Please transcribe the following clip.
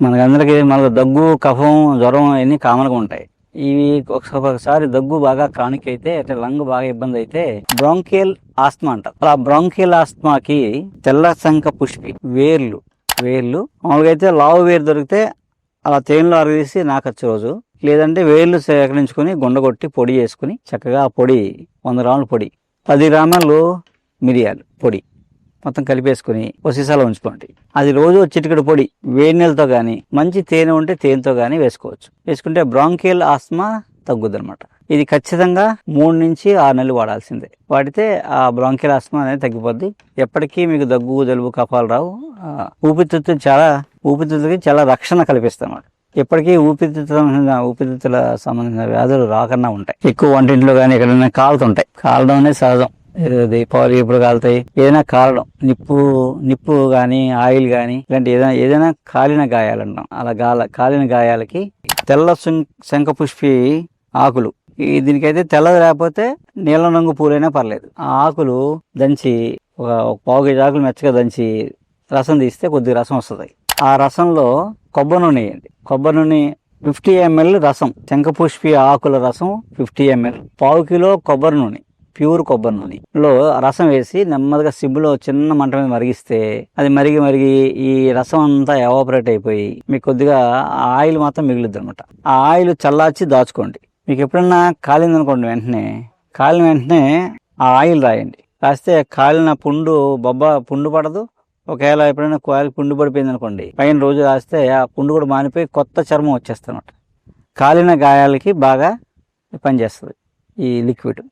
మనకందరికి మనకు దగ్గు కఫం జ్వరం అన్ని కామన్గా ఉంటాయి. ఇవి ఒకసారి దగ్గు బాగా క్రానిక్ అయితే అంటే లంగ్ బాగా ఇబ్బంది అయితే బ్రాంకియల్ ఆస్మా అంటారు. ఆ బ్రాంకియల్ ఆస్మాకి తెల్ల శంఖ పుష్పి వేర్లు. వేర్లు. మామూలుగా అయితే లావు వేరు దొరికితే అలా తేనెలో అరగేసి నాకచ్చు రోజు. లేదంటే వేర్లు సేకరించుకొని గుండగొట్టి పొడి చేసుకుని చక్కగా ఆ పొడి వంద గ్రాముల పొడి పది గ్రాములు మిరియాలు పొడి. మొత్తం కలిపేసుకుని ఒక సీసాలో ఉంచుకోండి. అది రోజు ఒక చిటికెడు పొడి వేడి నీళ్ళతో కానీ మంచి తేనె ఉంటే తేనెతో కానీ వేసుకోవచ్చు. వేసుకుంటే బ్రాంకియల్ ఆస్మా తగ్గుద్ది అనమాట ఇది ఖచ్చితంగా మూడు నుంచి ఆరు నెలలు వాడాల్సిందే. వాడితే ఆ బ్రాంకియల్ ఆస్మా అనేది తగ్గిపోద్ది. ఎప్పటికీ మీకు దగ్గు జలుబు కఫాలు రావు. ఊపిరితిత్తులు చాలా ఊపిరితిత్తులకి చాలా రక్షణ కల్పిస్తాయి అన్నమాట ఎప్పటికీ ఊపిరితిత్తుల ఊపిరితిత్తుల సంబంధించిన వ్యాధులు రాకుండా ఉంటాయి. ఎక్కువ వంటింట్లో కానీ ఎక్కడైనా కాలుతుంటాయి. కాలడం అనేది సహజం. దీపావళి ఎప్పుడు కాలుతాయి? ఏదైనా కాలడం. నిప్పు నిప్పు కానీ ఆయిల్ కానీ ఇలాంటి ఏదైనా ఏదైనా కాలిన గాయాలు అంటాం అలా గాల కాలిన గాయాలకి తెల్ల శంఖ శంఖపుష్పి ఆకులు. ఈ దీనికైతే తెల్లది లేకపోతే నీలం రంగు పూలైనా పర్లేదు. ఆ ఆకులు దంచి ఒక ఒక పావు కేజీ ఆకులు మెచ్చగా దంచి రసం తీస్తే కొద్దిగా రసం వస్తుంది. ఆ రసంలో కొబ్బరి నూనె వేయండి. కొబ్బరి నూనె ఫిఫ్టీ ఎంఎల్ రసం. శంఖపుష్పి ఆకుల రసం ఫిఫ్టీ ఎంఎల్. పావు కిలో కొబ్బరి నూనె. ప్యూర్ కొబ్బరి నూనెలో రసం వేసి నెమ్మదిగా సిబ్బులో చిన్న మంట మీద మరిగిస్తే అది మరిగి మరిగి ఈ రసం అంతా ఎవాపరేట్ అయిపోయి మీకు కొద్దిగా ఆయిల్ మాత్రం మిగులుద్ది అనమాట ఆ ఆయిల్ చల్లార్చి దాచుకోండి. మీకు ఎప్పుడన్నా కాలింది అనుకోండి వెంటనే. కాలిన వెంటనే ఆ ఆయిల్ రాయండి. రాస్తే కాలిన పుండు బొబ్బ పుండు పడదు. ఒకవేళ ఎప్పుడైనా కాలి పుండు పడిపోయింది అనుకోండి పైన రోజు రాస్తే ఆ పుండు కూడా మానిపోయి కొత్త చర్మం వచ్చేస్తుంది అనమాట కాలిన గాయాలకి బాగా పనిచేస్తుంది ఈ లిక్విడ్.